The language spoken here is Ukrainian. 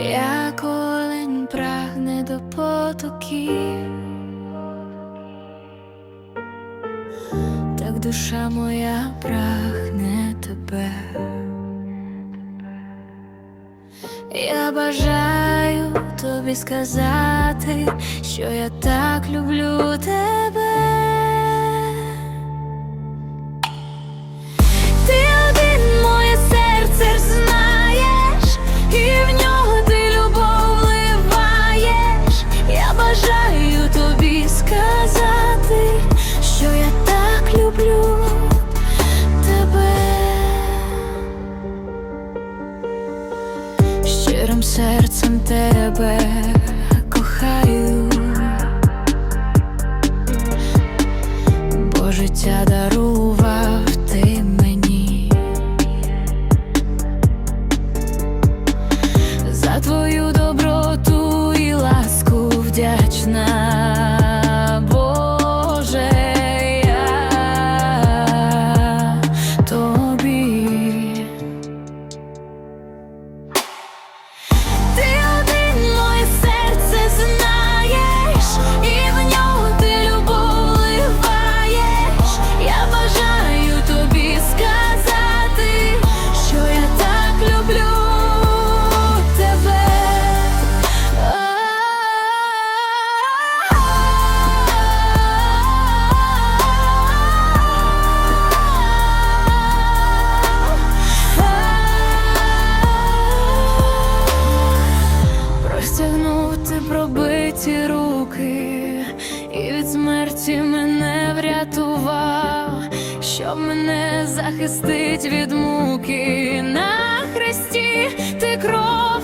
як олень прагне до потоків, так душа моя прагне тебе. Я бажаю тобі сказати, що я так люблю тебе. Щирим серцем тебе кохаю, бо життя дарував ти мені. За твою доброту і ласку вдячна, пробиті руки, і від смерті мене врятував, Щоб мене захистить від муки на хресті ти кров.